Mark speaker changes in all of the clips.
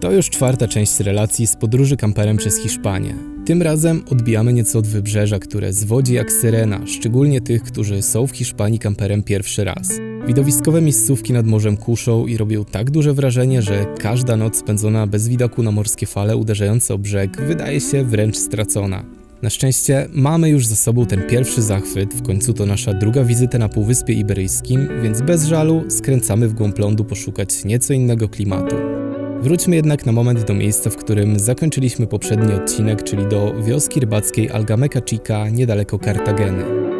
Speaker 1: To już czwarta część relacji z podróży kamperem przez Hiszpanię. Tym razem odbijamy nieco od wybrzeża, które zwodzi jak syrena, szczególnie tych, którzy są w Hiszpanii kamperem pierwszy raz. Widowiskowe miejscówki nad Morzem kuszą i robią tak duże wrażenie, że każda noc spędzona bez widoku na morskie fale uderzające o brzeg wydaje się wręcz stracona. Na szczęście mamy już za sobą ten pierwszy zachwyt, w końcu to nasza druga wizyta na Półwyspie Iberyjskim, więc bez żalu skręcamy w głąb lądu poszukać nieco innego klimatu. Wróćmy jednak na moment do miejsca, w którym zakończyliśmy poprzedni odcinek, czyli do wioski rybackiej Algameca Chica niedaleko Kartageny.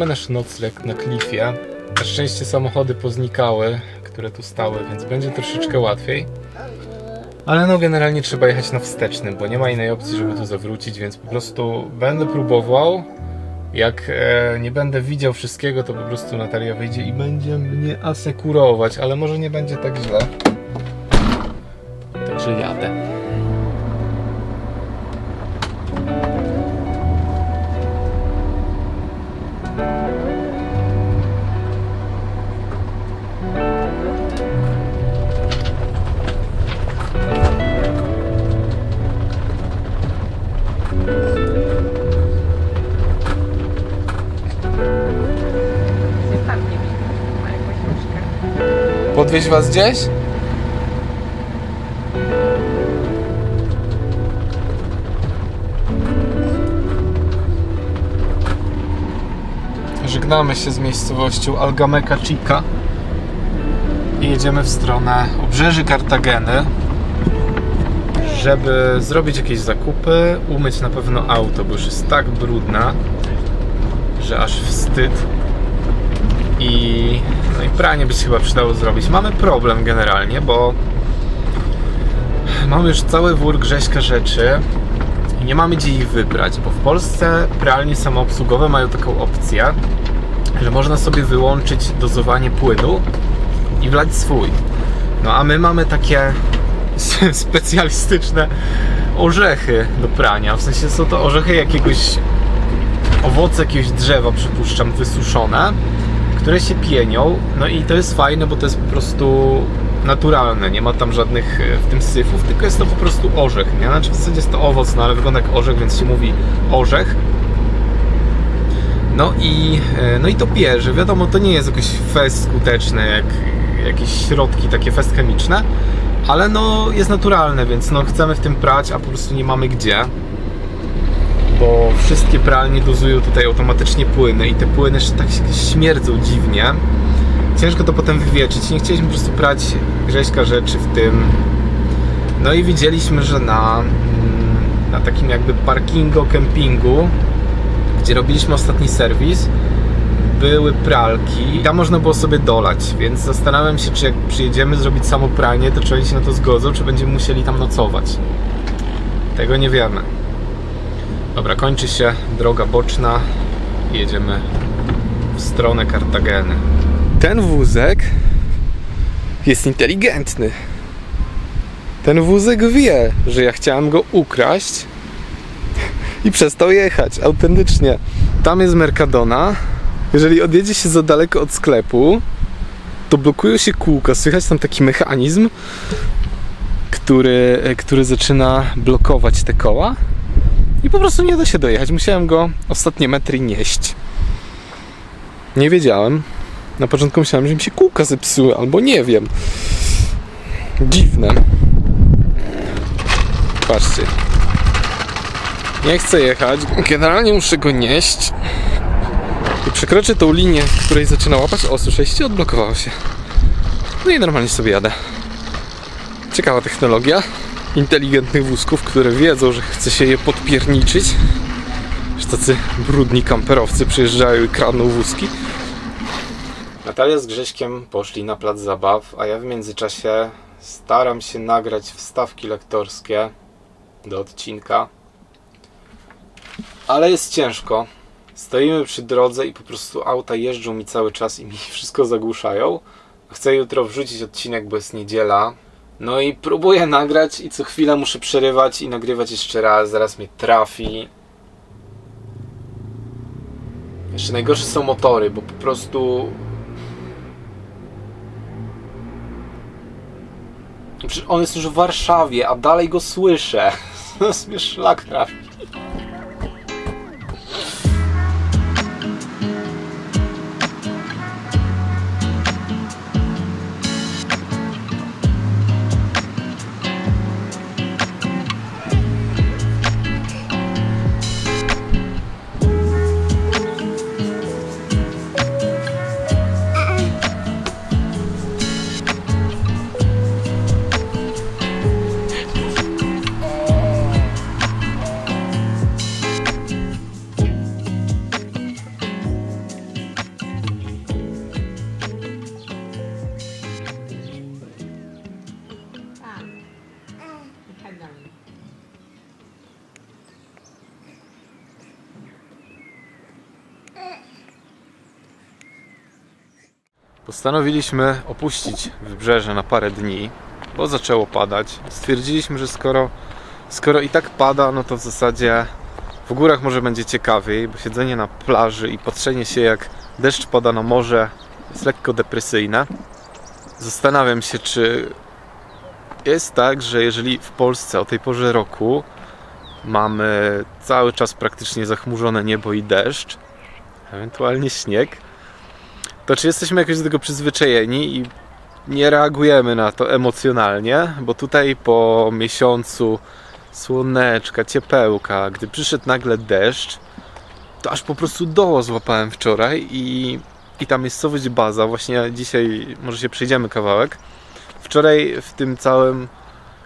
Speaker 1: Puszczamy nasz nocleg na klifie. Na szczęście samochody poznikały, które tu stały, więc będzie troszeczkę łatwiej. Ale no generalnie trzeba jechać na wstecznym, bo nie ma innej opcji, żeby tu zawrócić, więc po prostu będę próbował. Jak e, nie będę widział wszystkiego, to po prostu Natalia wyjdzie i będzie mnie asekurować, ale może nie będzie tak źle.
Speaker 2: Różkę.
Speaker 1: Podwieźć was gdzieś? Żegnamy się z miejscowością Algameca Chica i jedziemy w stronę obrzeży Kartageny, żeby zrobić jakieś zakupy, umyć na pewno auto, bo już jest tak brudne, że aż wstyd i, no i pranie by się chyba przydało zrobić. Mamy problem generalnie, bo mamy już cały wór grześka rzeczy i nie mamy gdzie ich wybrać, bo w Polsce pralnie samoobsługowe mają taką opcję, że można sobie wyłączyć dozowanie płynu i wlać swój. No a my mamy takie specjalistyczne orzechy do prania. W sensie są to orzechy jakiegoś owoce jakiegoś drzewa, przypuszczam, wysuszone, które się pienią. No i to jest fajne, bo to jest po prostu naturalne. Nie ma tam żadnych e, w tym syfów, tylko jest to po prostu orzech. Nie? Znaczy w zasadzie jest to owoc, no ale wygląda jak orzech, więc się mówi orzech. No i, e, no i to pierze. Wiadomo, to nie jest jakoś fest skuteczne, jak jakieś środki takie fest chemiczne, ale no jest naturalne, więc no chcemy w tym prać, a po prostu nie mamy gdzie bo wszystkie pralnie dozują tutaj automatycznie płyny i te płyny tak śmierdzą dziwnie. Ciężko to potem wywieczyć. Nie chcieliśmy po prostu prać grześka rzeczy w tym. No i widzieliśmy, że na, mm, na takim jakby parkingu, kempingu, gdzie robiliśmy ostatni serwis, były pralki. Tam można było sobie dolać, więc zastanawiam się, czy jak przyjedziemy zrobić samo pranie, to czy oni się na to zgodzą, czy będziemy musieli tam nocować. Tego nie wiemy. Dobra, kończy się droga boczna. Jedziemy w stronę Kartageny. Ten wózek jest inteligentny. Ten wózek wie, że ja chciałem go ukraść i przestał jechać. Autentycznie. Tam jest Mercadona. Jeżeli odjedzie się za daleko od sklepu, to blokują się kółka. Słychać tam taki mechanizm, który, który zaczyna blokować te koła po prostu nie da się dojechać. Musiałem go ostatnie metry nieść. Nie wiedziałem. Na początku myślałem, że mi się kółka zepsuły, albo nie wiem. Dziwne. Patrzcie. Nie chcę jechać. Generalnie muszę go nieść. I przekroczę tą linię, w której zaczyna łapać. O, słyszeliście? Odblokowało się. No i normalnie sobie jadę. Ciekawa technologia inteligentnych wózków, które wiedzą, że chce się je podpierniczyć. Że tacy brudni kamperowcy przyjeżdżają i kradną wózki. Natalia z Grześkiem poszli na plac zabaw, a ja w międzyczasie staram się nagrać wstawki lektorskie do odcinka. Ale jest ciężko. Stoimy przy drodze i po prostu auta jeżdżą mi cały czas i mi wszystko zagłuszają. Chcę jutro wrzucić odcinek, bo jest niedziela. No i próbuję nagrać i co chwilę muszę przerywać i nagrywać jeszcze raz, zaraz mnie trafi. Jeszcze najgorsze są motory, bo po prostu Przecież on jest już w Warszawie, a dalej go słyszę. Mnie szlak trafi. Postanowiliśmy opuścić wybrzeże na parę dni, bo zaczęło padać. Stwierdziliśmy, że skoro, skoro i tak pada, no to w zasadzie w górach może będzie ciekawiej, bo siedzenie na plaży i patrzenie się jak deszcz pada na morze jest lekko depresyjne. Zastanawiam się, czy jest tak, że jeżeli w Polsce o tej porze roku mamy cały czas praktycznie zachmurzone niebo i deszcz, ewentualnie śnieg, to czy jesteśmy jakoś do tego przyzwyczajeni i nie reagujemy na to emocjonalnie? Bo tutaj po miesiącu słoneczka, ciepełka, gdy przyszedł nagle deszcz, to aż po prostu doło złapałem wczoraj i, i ta miejscowość Baza, właśnie dzisiaj może się przejdziemy kawałek, wczoraj w tym całym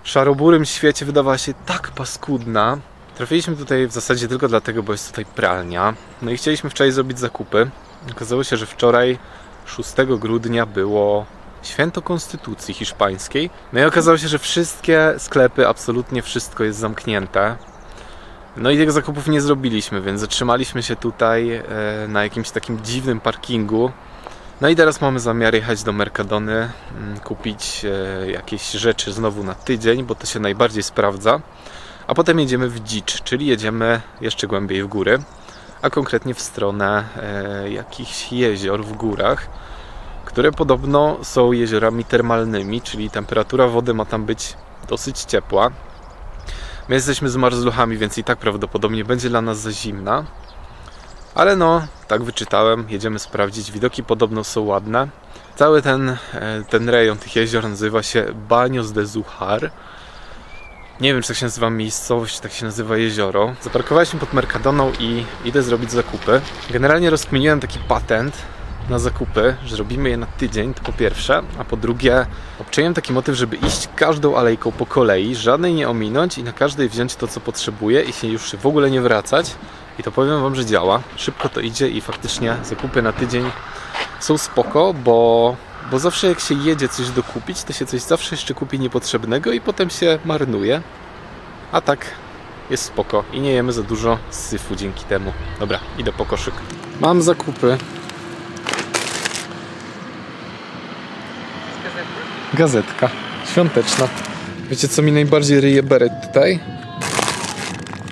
Speaker 1: szaroburym świecie wydawała się tak paskudna. Trafiliśmy tutaj w zasadzie tylko dlatego, bo jest tutaj pralnia. No i chcieliśmy wczoraj zrobić zakupy. Okazało się, że wczoraj 6 grudnia było święto Konstytucji Hiszpańskiej. No i okazało się, że wszystkie sklepy, absolutnie wszystko jest zamknięte. No i tych zakupów nie zrobiliśmy, więc zatrzymaliśmy się tutaj e, na jakimś takim dziwnym parkingu. No i teraz mamy zamiar jechać do Mercadony, mm, kupić e, jakieś rzeczy znowu na tydzień, bo to się najbardziej sprawdza. A potem jedziemy w dzicz, czyli jedziemy jeszcze głębiej w góry, a konkretnie w stronę e, jakichś jezior w górach, które podobno są jeziorami termalnymi, czyli temperatura wody ma tam być dosyć ciepła. My jesteśmy z marzluchami, więc i tak prawdopodobnie będzie dla nas za zimna. Ale no, tak wyczytałem, jedziemy sprawdzić. Widoki podobno są ładne. Cały ten, e, ten rejon tych jezior nazywa się Baños de Zuchar. Nie wiem, czy tak się nazywa miejscowość, tak się nazywa jezioro. Zaparkowaliśmy pod Mercadoną i idę zrobić zakupy. Generalnie rozkminiłem taki patent na zakupy, że robimy je na tydzień, to po pierwsze, a po drugie obczaiłem taki motyw, żeby iść każdą alejką po kolei, żadnej nie ominąć i na każdej wziąć to, co potrzebuję i się już w ogóle nie wracać. I to powiem Wam, że działa. Szybko to idzie i faktycznie zakupy na tydzień są spoko, bo, bo zawsze jak się jedzie coś dokupić, to się coś zawsze jeszcze kupi niepotrzebnego i potem się marnuje. A tak jest spoko i nie jemy za dużo syfu dzięki temu. Dobra, idę po koszyk. Mam zakupy. Gazetka świąteczna. Wiecie co mi najbardziej ryje beret tutaj?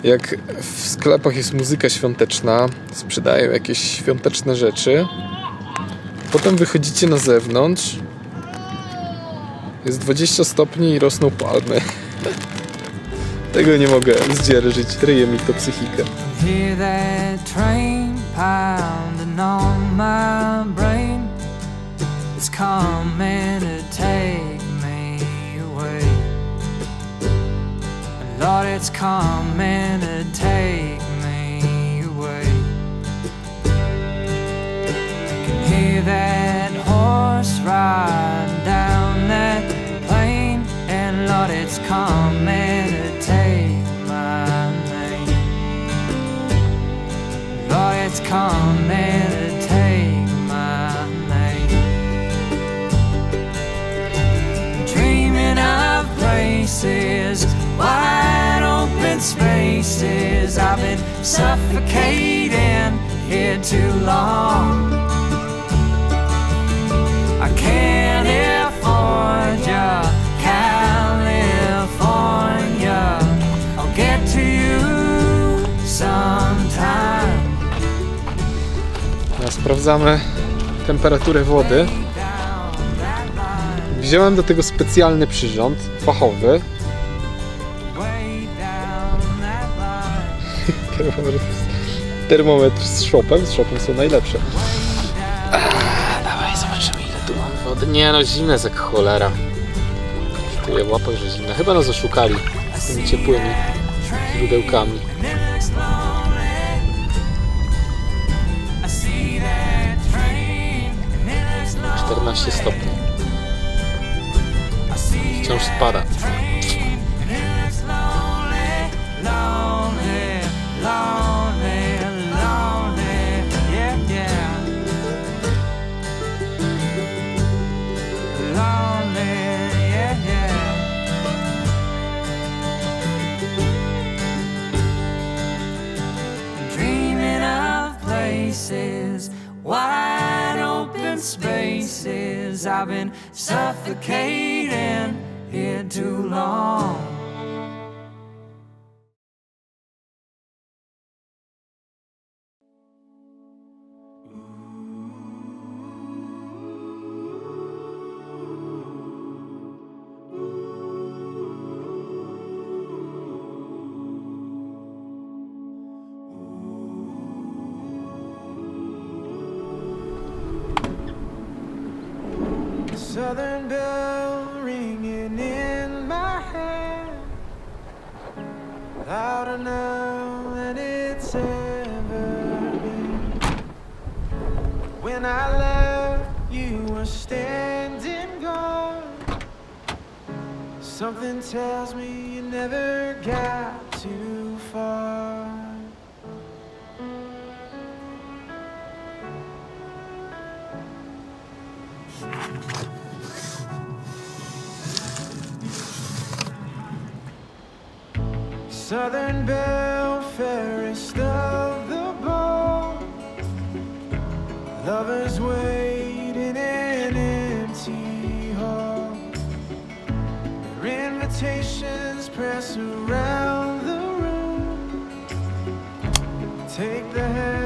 Speaker 1: Jak w sklepach jest muzyka świąteczna, sprzedają jakieś świąteczne rzeczy, potem wychodzicie na zewnątrz, jest 20 stopni i rosną palmy. Tego nie mogę zdzierżyć, ryje mi to psychikę.
Speaker 3: Lord, it's coming to take Hear that horse riding down that plain, and Lord, it's coming to take my name. Lord, it's coming to take my name. Dreaming of places, wide open spaces. I've been suffocating here too long.
Speaker 1: Sprawdzamy temperaturę wody. Wziąłem do tego specjalny przyrząd fachowy. termometr z szopem. Z szopem są najlepsze. Dawaj, zobaczymy ile tu mam wody. Nie no, zimne jest jak cholera. Czuję w łapach, że zimne. Chyba nas oszukali z tymi ciepłymi źródełkami. 14 stopni. Wciąż spada.
Speaker 3: I've been suffocating here too long.
Speaker 4: Southern bell ringing in my head, louder now than it's ever been. When I left, you were standing guard. Something tells me you never got Southern Belle, fairest of the ball. Lovers wait in an empty hall. Their invitations press around the room. Take the hand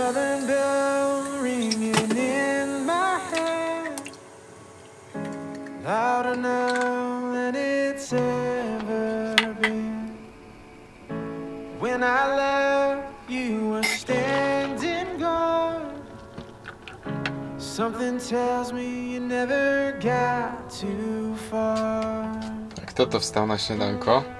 Speaker 4: Southern bell ringing in my head, louder now than it's ever been. When I left, you were standing guard. Something tells me you never got too far.
Speaker 1: Kto to wstał na śniadanko?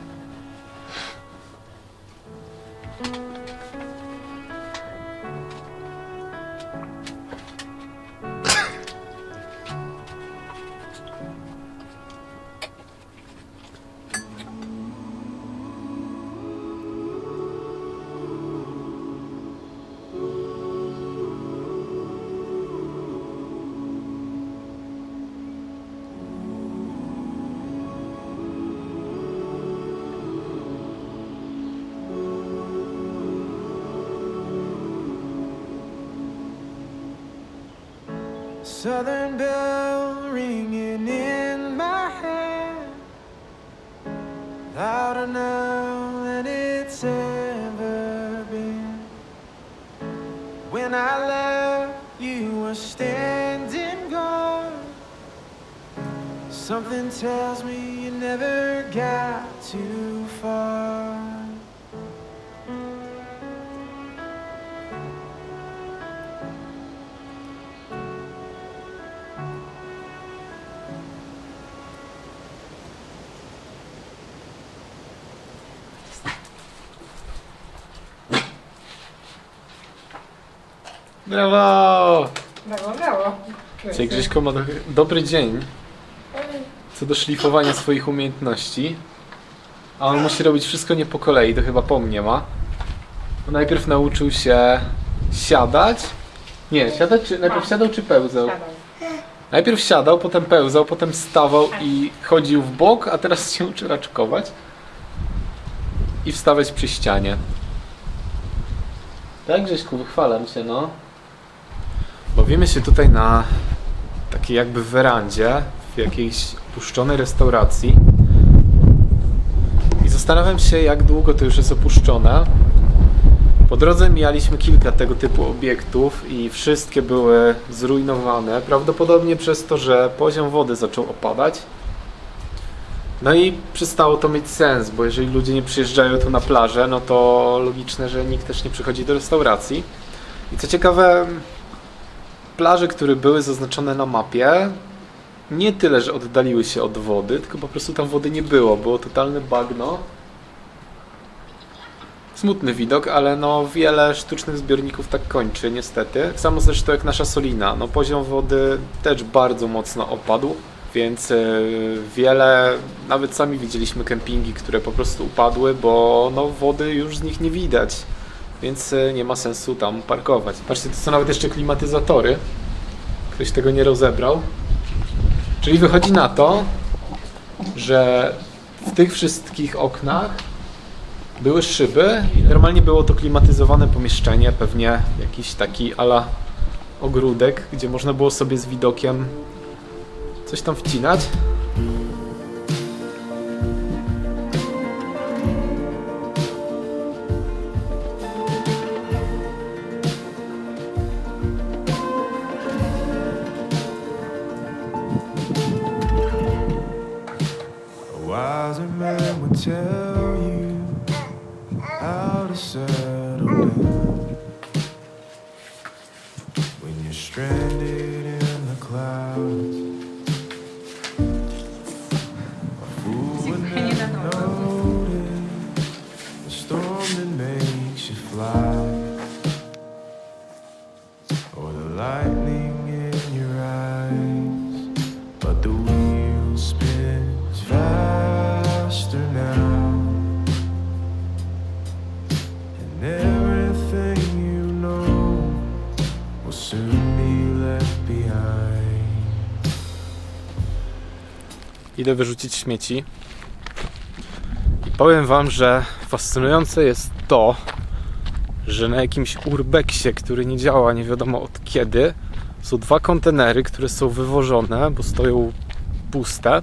Speaker 4: Southern bell ringing in my head, louder now than it's ever been. When I left, you were standing guard. Something tells me you never got too far.
Speaker 1: Brawo!
Speaker 2: Brawo, brawo.
Speaker 1: Dzisiaj Grześko ma do, dobry dzień co do szlifowania swoich umiejętności. A on musi robić wszystko nie po kolei, to chyba po mnie ma. Bo najpierw nauczył się siadać. Nie, siadać czy najpierw siadał czy pełzał? Najpierw siadał, potem pełzał, potem stawał i chodził w bok, a teraz się uczy raczkować i wstawać przy ścianie. Tak, Grześku, wychwalam cię, no. Bawimy się tutaj na takiej jakby werandzie w jakiejś opuszczonej restauracji i zastanawiam się, jak długo to już jest opuszczone. Po drodze mijaliśmy kilka tego typu obiektów i wszystkie były zrujnowane, prawdopodobnie przez to, że poziom wody zaczął opadać. No i przestało to mieć sens, bo jeżeli ludzie nie przyjeżdżają tu na plażę, no to logiczne, że nikt też nie przychodzi do restauracji. I co ciekawe, plaże, które były zaznaczone na mapie, nie tyle, że oddaliły się od wody, tylko po prostu tam wody nie było. Było totalne bagno. Smutny widok, ale no wiele sztucznych zbiorników tak kończy, niestety. Samo zresztą jak nasza Solina. No poziom wody też bardzo mocno opadł, więc e, wiele, nawet sami widzieliśmy kempingi, które po prostu upadły, bo no wody już z nich nie widać. Więc e, nie ma sensu tam parkować. Patrzcie, to są nawet jeszcze klimatyzatory. Ktoś tego nie rozebrał. Czyli wychodzi na to, że w tych wszystkich oknach były szyby i normalnie było to klimatyzowane pomieszczenie, pewnie jakiś taki ala ogródek, gdzie można było sobie z widokiem coś tam wcinać.
Speaker 4: Stranded in the clouds.
Speaker 1: Idę wyrzucić śmieci. I powiem wam, że fascynujące jest to, że na jakimś urbeksie, który nie działa nie wiadomo od kiedy, są dwa kontenery, które są wywożone, bo stoją puste.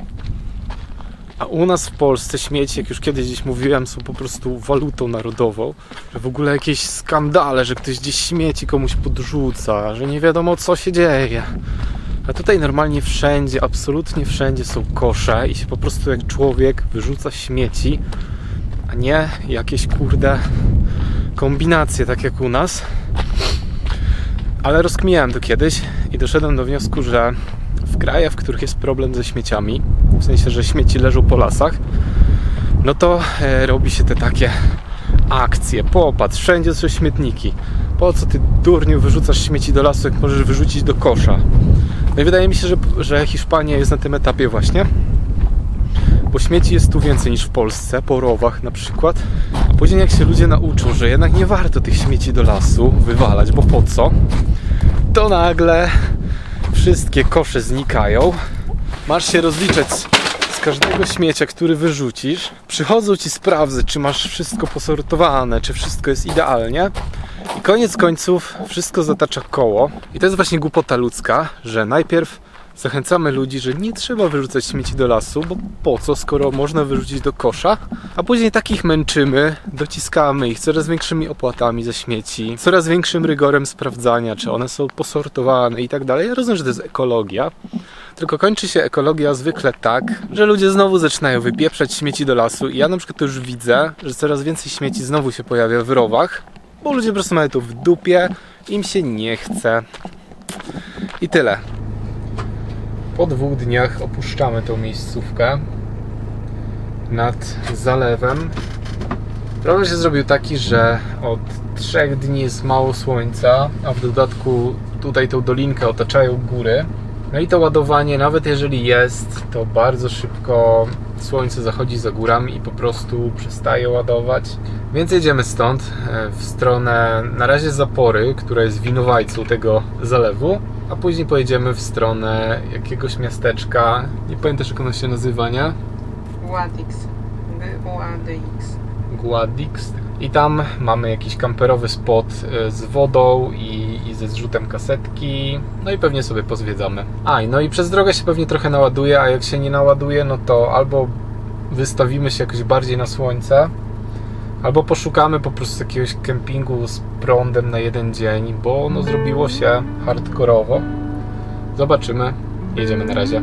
Speaker 1: A u nas w Polsce śmieci, jak już kiedyś gdzieś mówiłem, są po prostu walutą narodową. Że w ogóle jakieś skandale, że ktoś gdzieś śmieci komuś podrzuca, że nie wiadomo co się dzieje. A tutaj normalnie wszędzie, absolutnie wszędzie są kosze i się po prostu jak człowiek wyrzuca śmieci, a nie jakieś kurde kombinacje, tak jak u nas. Ale rozkminiałem to kiedyś i doszedłem do wniosku, że w krajach, w których jest problem ze śmieciami, w sensie, że śmieci leżą po lasach, no to e, robi się te takie akcje. Popatrz, wszędzie są śmietniki. Po co ty durniu wyrzucasz śmieci do lasu, jak możesz wyrzucić do kosza? No i wydaje mi się, że, że Hiszpania jest na tym etapie właśnie. Bo śmieci jest tu więcej niż w Polsce, po rowach na przykład. A później jak się ludzie nauczą, że jednak nie warto tych śmieci do lasu wywalać, bo po co? To nagle wszystkie kosze znikają. Masz się rozliczać z każdego śmiecia, który wyrzucisz. Przychodzą ci sprawdzę, czy masz wszystko posortowane, czy wszystko jest idealnie. I koniec końców wszystko zatacza koło. I to jest właśnie głupota ludzka, że najpierw zachęcamy ludzi, że nie trzeba wyrzucać śmieci do lasu, bo po co, skoro można wyrzucić do kosza, a później takich męczymy, dociskamy ich coraz większymi opłatami za śmieci, coraz większym rygorem sprawdzania, czy one są posortowane i tak dalej. Ja rozumiem, że to jest ekologia, tylko kończy się ekologia zwykle tak, że ludzie znowu zaczynają wypieprzać śmieci do lasu i ja na przykład to już widzę, że coraz więcej śmieci znowu się pojawia w rowach, bo ludzie po prostu mają to w dupie, im się nie chce. I tyle. Po dwóch dniach opuszczamy tą miejscówkę nad zalewem. Problem się zrobił taki, że od trzech dni jest mało słońca, a w dodatku tutaj tą dolinkę otaczają góry. No i to ładowanie, nawet jeżeli jest, to bardzo szybko słońce zachodzi za górami i po prostu przestaje ładować. Więc jedziemy stąd e, w stronę na razie Zapory, która jest winowajcą tego zalewu, a później pojedziemy w stronę jakiegoś miasteczka, nie pamiętasz jak ono się nazywa, nie?
Speaker 2: Ładix. G-U-A-D-X.
Speaker 1: Guadix. I tam mamy jakiś kamperowy spot e, z wodą i, i ze zrzutem kasetki. No i pewnie sobie pozwiedzamy. A, no i przez drogę się pewnie trochę naładuje, a jak się nie naładuje, no to albo wystawimy się jakoś bardziej na słońce, albo poszukamy po prostu jakiegoś kempingu z prądem na jeden dzień, bo no zrobiło się hardkorowo. Zobaczymy. Jedziemy na razie.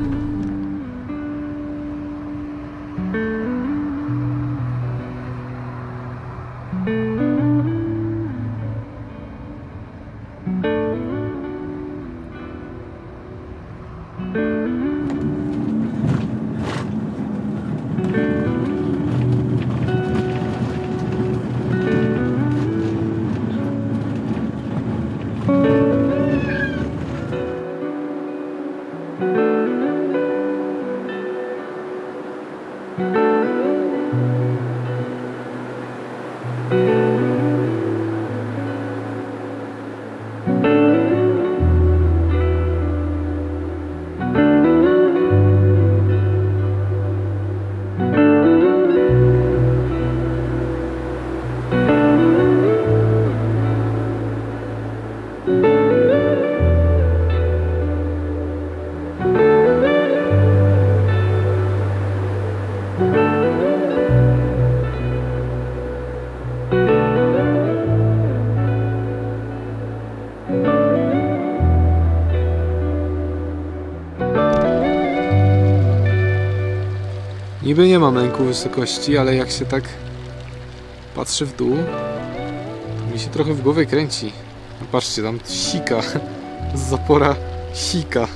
Speaker 1: Niby nie mam lęku wysokości, ale jak się tak patrzy w dół, to mi się trochę w głowie kręci. Patrzcie, tam sika. Zapora sika.